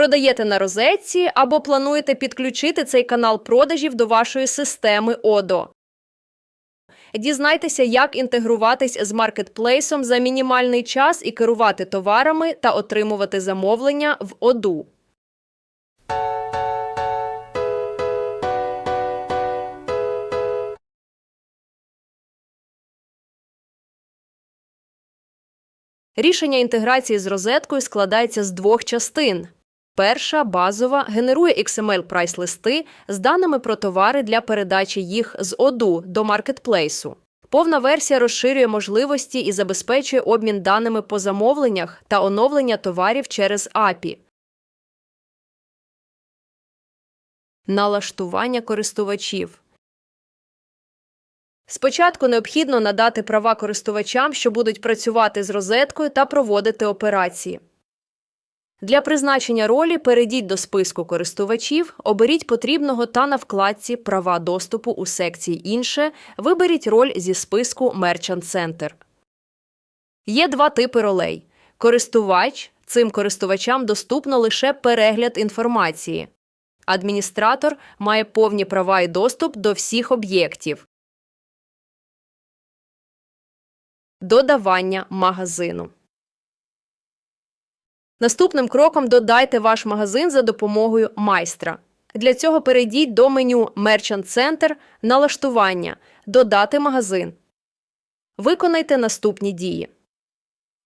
Продаєте на розетці або плануєте підключити цей канал продажів до вашої системи ОДО. Дізнайтеся, як інтегруватись з маркетплейсом за мінімальний час і керувати товарами та отримувати замовлення в ОДУ. Рішення інтеграції з розеткою складається з двох частин. Перша базова генерує XML прайс-листи з даними про товари для передачі їх з ОДУ до маркетплейсу. Повна версія розширює можливості і забезпечує обмін даними по замовленнях та оновлення товарів через API. Налаштування користувачів. Спочатку необхідно надати права користувачам, що будуть працювати з розеткою та проводити операції. Для призначення ролі перейдіть до списку користувачів, оберіть потрібного та на вкладці Права доступу у секції Інше виберіть роль зі списку Merchant Center. Є два типи ролей. Користувач цим користувачам доступно лише перегляд інформації. Адміністратор має повні права і доступ до всіх об'єктів. Додавання магазину. Наступним кроком додайте ваш магазин за допомогою майстра. Для цього перейдіть до меню Merchant Center, налаштування, додати магазин. Виконайте наступні дії.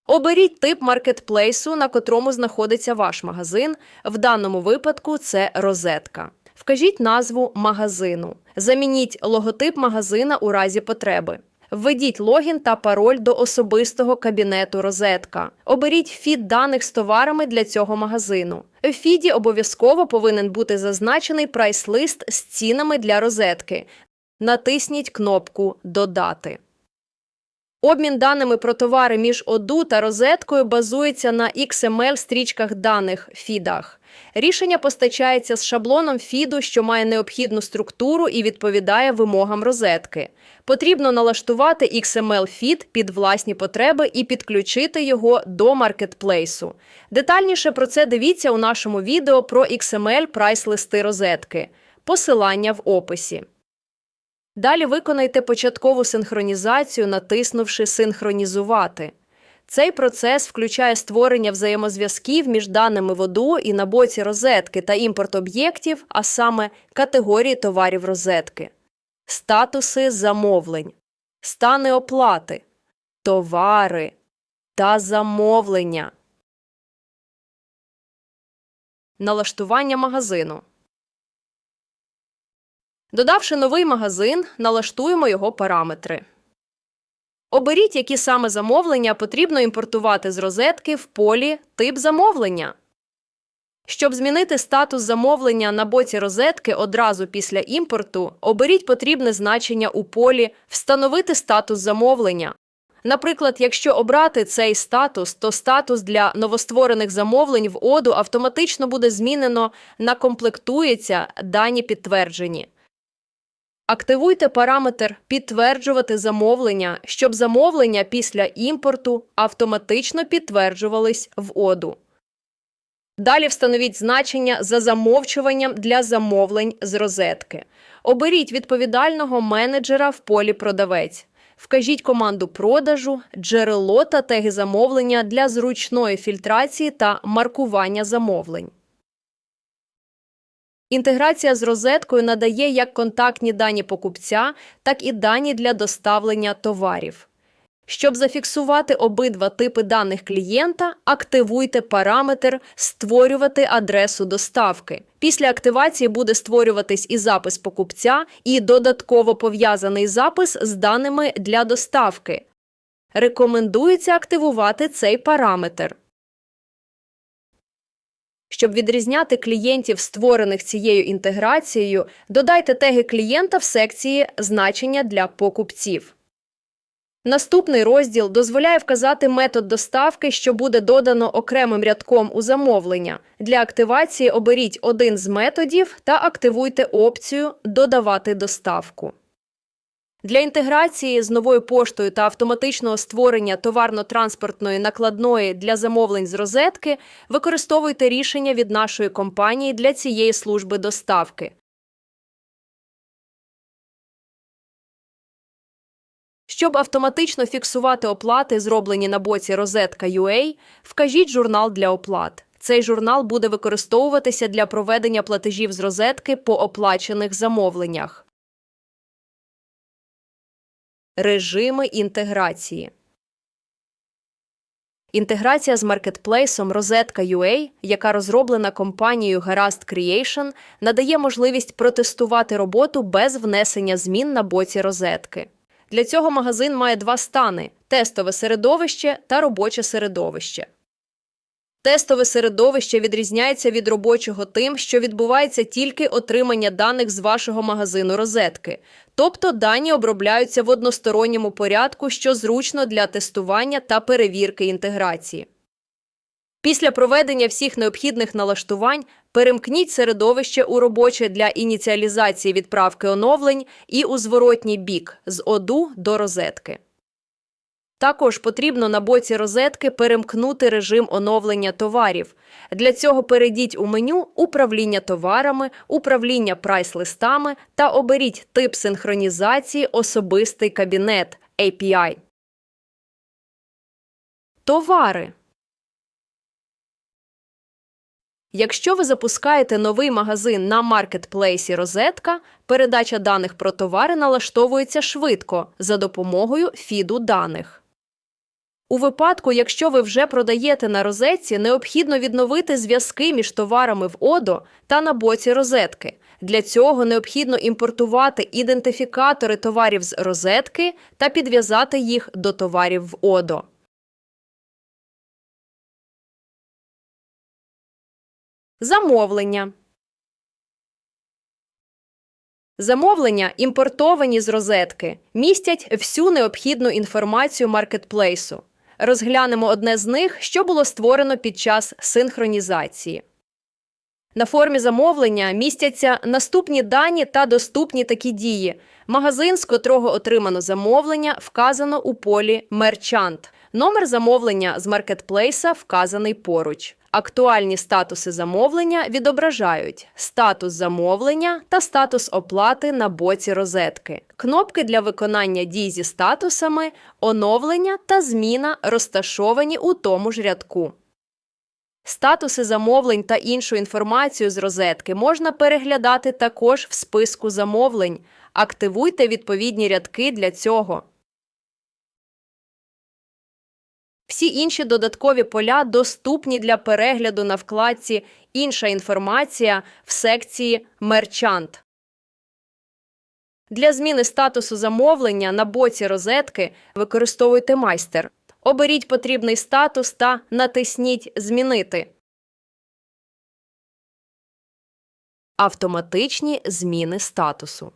Оберіть тип маркетплейсу, на котрому знаходиться ваш магазин. В даному випадку це розетка. Вкажіть назву магазину. Замініть логотип магазина у разі потреби. Введіть логін та пароль до особистого кабінету розетка. Оберіть фід даних з товарами для цього магазину. В фіді обов'язково повинен бути зазначений прайс-лист з цінами для розетки. Натисніть кнопку Додати. Обмін даними про товари між ОДУ та розеткою базується на XML стрічках даних фідах. Рішення постачається з шаблоном фіду, що має необхідну структуру і відповідає вимогам розетки. Потрібно налаштувати XML фід під власні потреби і підключити його до маркетплейсу. Детальніше про це дивіться у нашому відео про XML прайс-листи розетки. Посилання в описі. Далі виконайте початкову синхронізацію, натиснувши Синхронізувати. Цей процес включає створення взаємозв'язків між даними воду і на боці розетки та імпорт об'єктів, а саме категорії товарів розетки, статуси замовлень, стани оплати, товари та замовлення, налаштування магазину. Додавши новий магазин, налаштуємо його параметри. Оберіть, які саме замовлення потрібно імпортувати з розетки в полі Тип замовлення. Щоб змінити статус замовлення на боці розетки одразу після імпорту, оберіть потрібне значення у полі Встановити статус замовлення. Наприклад, якщо обрати цей статус, то статус для новостворених замовлень в оду автоматично буде змінено на комплектується дані підтверджені. Активуйте параметр Підтверджувати замовлення, щоб замовлення після імпорту автоматично підтверджувались в оду. Далі встановіть значення за замовчуванням для замовлень з розетки. Оберіть відповідального менеджера в полі продавець. Вкажіть команду продажу, джерело та теги замовлення для зручної фільтрації та маркування замовлень. Інтеграція з розеткою надає як контактні дані покупця, так і дані для доставлення товарів. Щоб зафіксувати обидва типи даних клієнта, активуйте параметр Створювати адресу доставки. Після активації буде створюватись і запис покупця, і додатково пов'язаний запис з даними для доставки. Рекомендується активувати цей параметр. Щоб відрізняти клієнтів, створених цією інтеграцією, додайте теги клієнта в секції Значення для покупців. Наступний розділ дозволяє вказати метод доставки, що буде додано окремим рядком у замовлення. Для активації оберіть один з методів та активуйте опцію Додавати доставку. Для інтеграції з новою поштою та автоматичного створення товарно-транспортної накладної для замовлень з розетки використовуйте рішення від нашої компанії для цієї служби доставки. Щоб автоматично фіксувати оплати, зроблені на боці Розетка.UA, вкажіть журнал для оплат. Цей журнал буде використовуватися для проведення платежів з розетки по оплачених замовленнях. Режими інтеграції. Інтеграція з маркетплейсом Розетка.UA, яка розроблена компанією Гаразд Creation, надає можливість протестувати роботу без внесення змін на боці розетки. Для цього магазин має два стани: тестове середовище та робоче середовище. Тестове середовище відрізняється від робочого тим, що відбувається тільки отримання даних з вашого магазину розетки, тобто дані обробляються в односторонньому порядку, що зручно для тестування та перевірки інтеграції. Після проведення всіх необхідних налаштувань перемкніть середовище у робоче для ініціалізації відправки оновлень і у зворотній бік з оду до розетки. Також потрібно на боці розетки перемкнути режим оновлення товарів. Для цього перейдіть у меню Управління товарами, управління прайс-листами та оберіть тип синхронізації Особистий кабінет API. Товари. Якщо ви запускаєте новий магазин на маркетплейсі Розетка, передача даних про товари налаштовується швидко за допомогою фіду даних. У випадку, якщо ви вже продаєте на розетці, необхідно відновити зв'язки між товарами в ОДО та на боці розетки. Для цього необхідно імпортувати ідентифікатори товарів з розетки та підв'язати їх до товарів в ОДО. Замовлення. Замовлення, імпортовані з розетки, містять всю необхідну інформацію маркетплейсу. Розглянемо одне з них, що було створено під час синхронізації. На формі замовлення містяться наступні дані та доступні такі дії. Магазин, з котрого отримано замовлення, вказано у полі Мерчант. Номер замовлення з маркетплейса вказаний поруч. Актуальні статуси замовлення відображають статус замовлення та статус оплати на боці розетки. Кнопки для виконання дій зі статусами, оновлення та зміна розташовані у тому ж рядку. Статуси замовлень та іншу інформацію з розетки можна переглядати також в списку замовлень. Активуйте відповідні рядки для цього. Всі інші додаткові поля доступні для перегляду на вкладці Інша інформація в секції Мерчант. Для зміни статусу замовлення на боці розетки використовуйте майстер. Оберіть потрібний статус та натисніть Змінити. Автоматичні зміни статусу.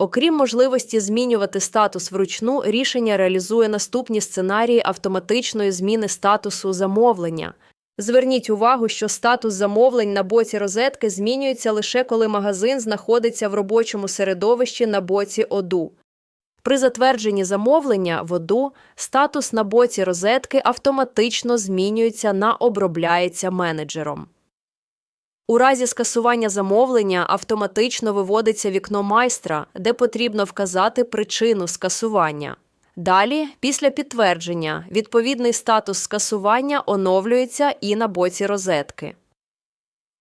Окрім можливості змінювати статус вручну, рішення реалізує наступні сценарії автоматичної зміни статусу замовлення. Зверніть увагу, що статус замовлень на боці розетки змінюється лише коли магазин знаходиться в робочому середовищі на боці ОДУ. При затвердженні замовлення в ОДУ статус на боці розетки автоматично змінюється на обробляється менеджером. У разі скасування замовлення автоматично виводиться вікно майстра, де потрібно вказати причину скасування. Далі, після підтвердження, відповідний статус скасування оновлюється і на боці розетки.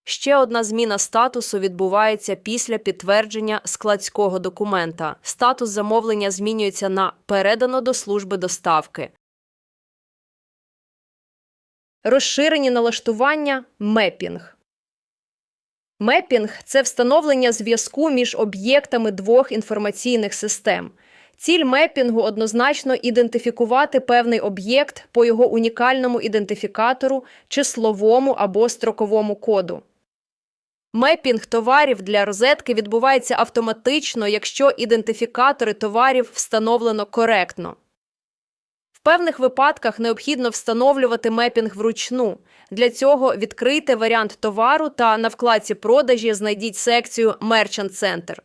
Ще одна зміна статусу відбувається після підтвердження складського документа. Статус замовлення змінюється на передано до служби доставки. Розширені налаштування мепінг. Мепінг це встановлення зв'язку між об'єктами двох інформаційних систем. Ціль мепінгу однозначно ідентифікувати певний об'єкт по його унікальному ідентифікатору, числовому або строковому коду. Мепінг товарів для розетки відбувається автоматично, якщо ідентифікатори товарів встановлено коректно. Певних випадках необхідно встановлювати мепінг вручну. Для цього відкрийте варіант товару та на вкладці продажі знайдіть секцію Merchant Center.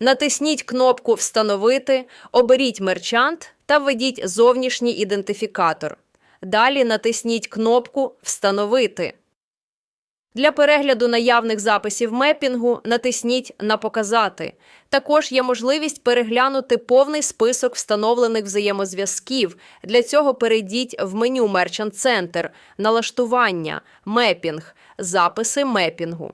Натисніть кнопку Встановити, оберіть мерчант та введіть зовнішній ідентифікатор. Далі натисніть кнопку Встановити. Для перегляду наявних записів мепінгу натисніть на Показати. Також є можливість переглянути повний список встановлених взаємозв'язків. Для цього перейдіть в меню Merchant Center, налаштування, мепінг, записи мепінгу.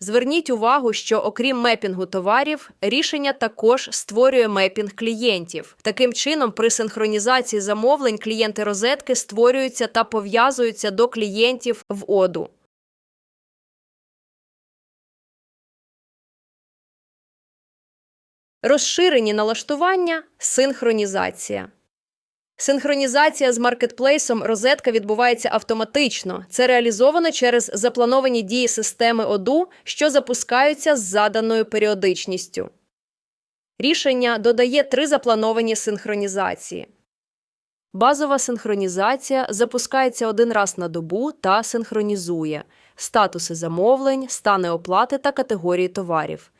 Зверніть увагу, що окрім мепінгу товарів, рішення також створює мепінг клієнтів. Таким чином, при синхронізації замовлень клієнти розетки створюються та пов'язуються до клієнтів в оду. Розширені налаштування синхронізація. Синхронізація з маркетплейсом розетка відбувається автоматично. Це реалізовано через заплановані дії системи ОДУ, що запускаються з заданою періодичністю. Рішення додає три заплановані синхронізації. Базова синхронізація запускається один раз на добу та синхронізує статуси замовлень, стани оплати та категорії товарів.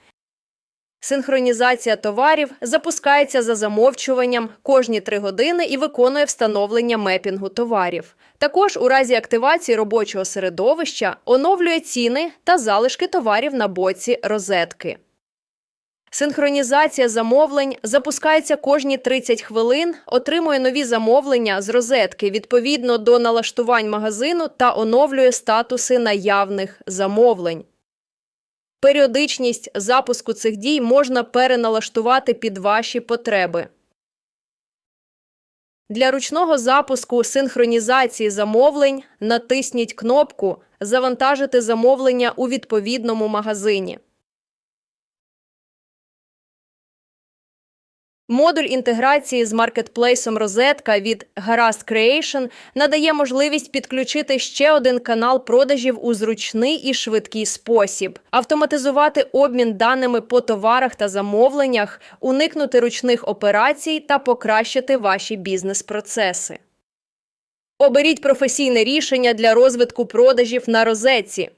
Синхронізація товарів запускається за замовчуванням кожні 3 години і виконує встановлення мепінгу товарів. Також у разі активації робочого середовища оновлює ціни та залишки товарів на боці розетки. Синхронізація замовлень запускається кожні 30 хвилин, отримує нові замовлення з розетки відповідно до налаштувань магазину та оновлює статуси наявних замовлень. Періодичність запуску цих дій можна переналаштувати під ваші потреби. Для ручного запуску синхронізації замовлень натисніть кнопку Завантажити замовлення у відповідному магазині. Модуль інтеграції з маркетплейсом Розетка від Гаразд Creation надає можливість підключити ще один канал продажів у зручний і швидкий спосіб, автоматизувати обмін даними по товарах та замовленнях, уникнути ручних операцій та покращити ваші бізнес-процеси. Оберіть професійне рішення для розвитку продажів на розетці.